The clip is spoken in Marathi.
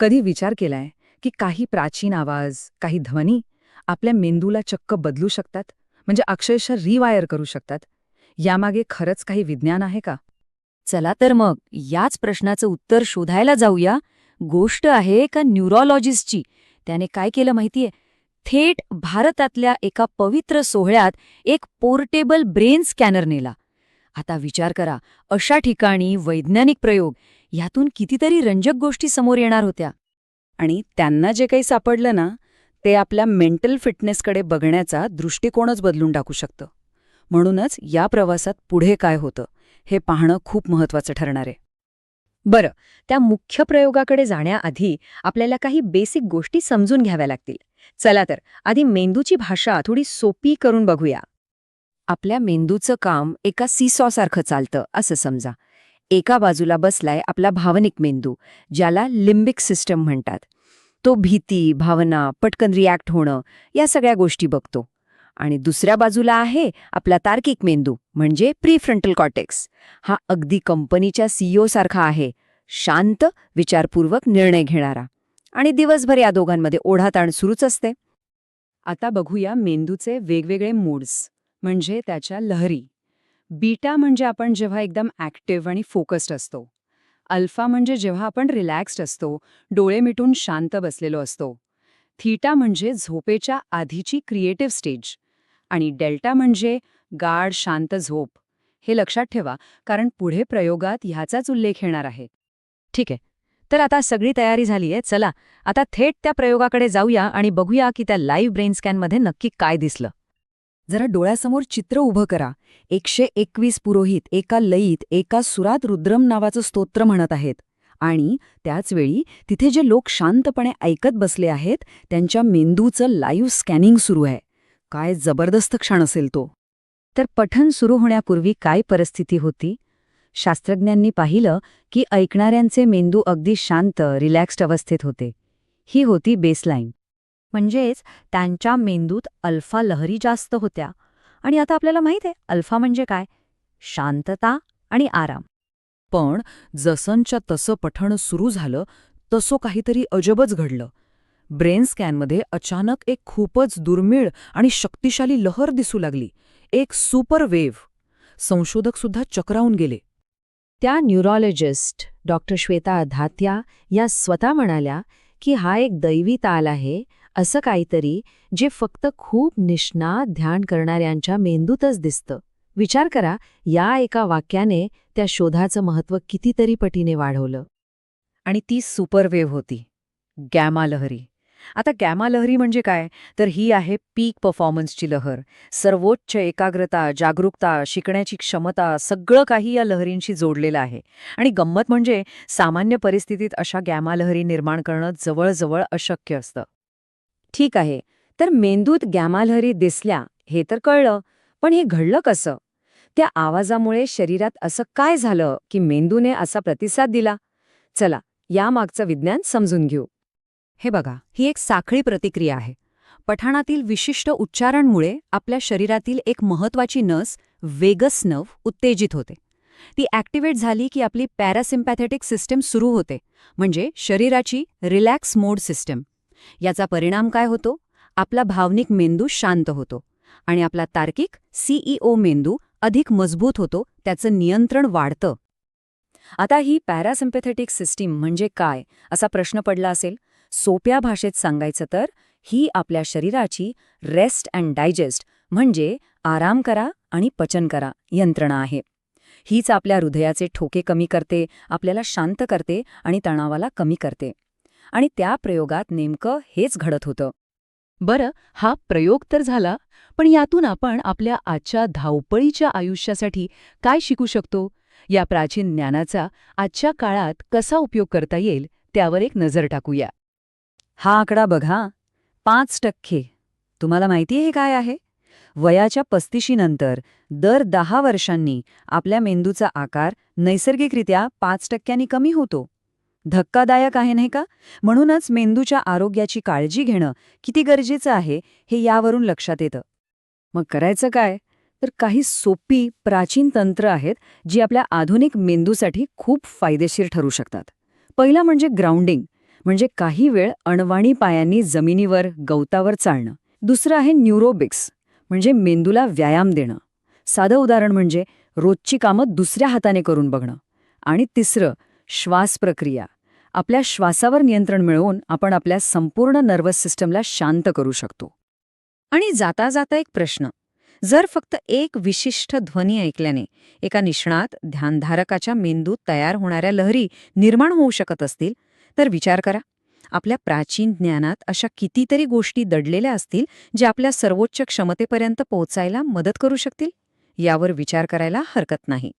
कधी विचार केलाय की काही प्राचीन आवाज काही ध्वनी आपल्या मेंदूला चक्क बदलू शकतात? म्हणजे अक्षरशः रिवायर करू शकतात? यामागे खरंच काही विज्ञान आहे का? चला तर मग याच प्रश्नाचं उत्तर शोधायला जाऊया. गोष्ट आहे एका न्यूरोलॉजिस्टची त्याने काय केलं माहितीये? थेट भारतातल्या एका पवित्र सोहळ्यात एक पोर्टेबल ब्रेन स्कॅनर नेला. आता विचार करा अशा ठिकाणी वैज्ञानिक प्रयोग यातून कितीतरी रंजक गोष्टी समोर येणार होत्या. आणि त्यांना जे काही सापडलं ना ते आपल्या मेंटल फिटनेसकडे बघण्याचा दृष्टिकोनच बदलून टाकू शकतं. म्हणूनच या प्रवासात पुढे काय होतं हे पाहणं खूप महत्वाचं ठरणार आहे. बरं त्या मुख्य प्रयोगाकडे जाण्याआधी आपल्याला काही बेसिक गोष्टी समजून घ्याव्या लागतील. चला तर आधी मेंदूची भाषा थोडी सोपी करून बघूया. आपल्या मेंदूचं काम एका सीसॉसारखं चालतं असं समजा. एका बाजूला बसलाय आपला भावनिक मेंदू ज्याला लिंबिक सिस्टम म्हणतात. तो भीती भावना पटकन रिॲक्ट होणं या सगळ्या गोष्टी बघतो. आणि दुसऱ्या बाजूला आहे आपला तार्किक मेंदू म्हणजे प्रीफ्रंटल कॉटेक्स हा अगदी कंपनीच्या सीईओसारखा आहे. शांत विचारपूर्वक निर्णय घेणारा. आणि दिवसभर या दोघांमध्ये ओढाताण सुरूच असते. आता बघूया मेंदूचे वेगवेगळे मूड्स. म्हणजे त्याच्या लहरी. बीटा म्हणजे आपण जेव्हा एकदम ॲक्टिव्ह आणि फोकस्ड असतो. अल्फा म्हणजे जेव्हा आपण रिलॅक्स्ड असतो डोळे मिटून शांत बसलेलो असतो. थीटा म्हणजे झोपेच्या आधीची क्रिएटिव्ह स्टेज. आणि डेल्टा म्हणजे गाढ शांत झोप. हे लक्षात ठेवा कारण पुढे प्रयोगात ह्याचाच उल्लेख येणार आहे. ठीक आहे. तर आता सगळी तयारी झाली आहे. चला आता थेट त्या प्रयोगाकडे जाऊया आणि बघूया की त्या लाईव्ह ब्रेन स्कॅनमध्ये नक्की काय दिसलं. जरा डोळ्यासमोर चित्र उभं करा. एकशे एकवीस पुरोहित एका लयीत एका सुरात रुद्रम नावाचं स्तोत्र म्हणत आहेत. आणि त्याचवेळी तिथे जे लोक शांतपणे ऐकत बसले आहेत त्यांच्या मेंदूचं लाईव्ह स्कॅनिंग सुरू आहे. काय जबरदस्त क्षण असेल तो. तर पठण सुरू होण्यापूर्वी काय परिस्थिती होती? शास्त्रज्ञांनी पाहिलं की ऐकणाऱ्यांचे मेंदू अगदी शांत रिलॅक्स्ड अवस्थेत होते. ही होती बेसलाईन म्हणजेच त्यांच्या मेंदूत अल्फा लहरी जास्त होत्या. आणि आता आपल्याला माहीत आहे अल्फा म्हणजे काय? शांतता आणि आराम. पण जसंच्या तसं पठण सुरू झालं तसं काहीतरी अजबच घडलं. ब्रेन स्कॅनमध्ये अचानक एक खूपच दुर्मिळ आणि शक्तिशाली लहर दिसू लागली. एक सुपर वेव्ह. संशोधक सुद्धा चक्रावून गेले. त्या न्यूरोलॉजिस्ट डॉक्टर श्वेता अधात्या या स्वतः म्हणाल्या की हा एक दैवी ताल आहे असं काहीतरी जे फक्त खूप निष्णात ध्यान करणाऱ्यांच्या मेंदूतच दिसतं. विचार करा या एका वाक्याने त्या शोधाचं महत्त्व कितीतरी पटीने वाढवलं. आणि ती सुपरवेव्ह होती. गॅमा लहरी. आता गॅमा लहरी म्हणजे काय? तर ही आहे पीक परफॉर्मन्सची लहर. सर्वोच्च एकाग्रता जागरूकता शिकण्याची क्षमता सगळं काही या लहरींशी जोडलेलं आहे. आणि गंमत म्हणजे सामान्य परिस्थितीत अशा गॅमा लहरी निर्माण करणं जवळजवळ अशक्य असतं. ठीक आहे. तर मेंदूत गॅमालहरी दिसल्या हे तर कळलं. पण हे घडलं कसं? त्या आवाजामुळे शरीरात असं काय झालं की मेंदूने असा प्रतिसाद दिला? चला यामागचं विज्ञान समजून घेऊ. हे बघा ही एक साखळी प्रतिक्रिया आहे. पठाणातील विशिष्ट उच्चारणमुळे आपल्या शरीरातील एक महत्वाची नस वेगस नव उत्तेजित होते. ती ॲक्टिवेट झाली की आपली पॅरासिम्पॅथेटिक सिस्टम सुरू होते म्हणजे शरीराची रिलॅक्स मोड सिस्टम. याचा परिणाम काय होतो? आपला भावनिक मेंदू शांत होतो आणि आपला तार्किक सीईओ मेंदू अधिक मजबूत होतो त्याचं नियंत्रण वाढतं. आता ही पॅरासिम्पॅथेटिक सिस्टीम म्हणजे काय? असा प्रश्न पडला असेल. सोप्या भाषेत सांगायचं तर ही आपल्या शरीराची रेस्ट अँड डायजेस्ट म्हणजे आराम करा आणि पचन करा यंत्रणा आहे. हीच आपल्या हृदयाचे ठोके कमी करते आपल्याला शांत करते आणि तणावाला कमी करते. आणि त्या प्रयोगात नेमकं हेच घडत होतं. बरं हा प्रयोग तर झाला पण यातून आपण आपल्या आजच्या धावपळीच्या आयुष्यासाठी काय शिकू शकतो? या प्राचीन ज्ञानाचा आजच्या काळात कसा उपयोग करता येईल त्यावर एक नजर टाकूया. हा आकडा बघा. पाच टक्के. तुम्हाला माहिती आहे हे काय आहे? वयाच्या पस्तीशीनंतर दर दहा वर्षांनी आपल्या मेंदूचा आकार नैसर्गिकरित्या पाच टक्क्यांनी कमी होतो. धक्कादायक आहे नाही का? म्हणूनच मेंदूच्या आरोग्याची काळजी घेणं किती गरजेचं आहे हे यावरून लक्षात येतं. मग करायचं काय? तर काही सोपी प्राचीन तंत्र आहेत जी आपल्या आधुनिक मेंदूसाठी खूप फायदेशीर ठरू शकतात. पहिला म्हणजे ग्राउंडिंग म्हणजे काही वेळ अणवाणी पायांनी जमिनीवर गवतावर चालणं. दुसरं आहे न्यूरोबिक्स म्हणजे मेंदूला व्यायाम देणं. साधं उदाहरण म्हणजे रोजची कामं दुसऱ्या हाताने करून बघणं. आणि तिसरं श्वास प्रक्रिया. आपल्या श्वासावर नियंत्रण मिळवून आपण आपल्या संपूर्ण नर्वस सिस्टमला शांत करू शकतो. आणि जाता जाता एक प्रश्न. जर फक्त एक विशिष्ट ध्वनी ऐकल्याने एका निष्णात ध्यानधारकाच्या मेंदूत तयार होणाऱ्या लहरी निर्माण होऊ शकत असतील तर विचार करा. आपल्या प्राचीन ज्ञानात अशा कितीतरी गोष्टी दडलेल्या असतील ज्या आपल्या सर्वोच्च क्षमतेपर्यंत पोहोचायला मदत करू शकतील? यावर विचार करायला हरकत नाही.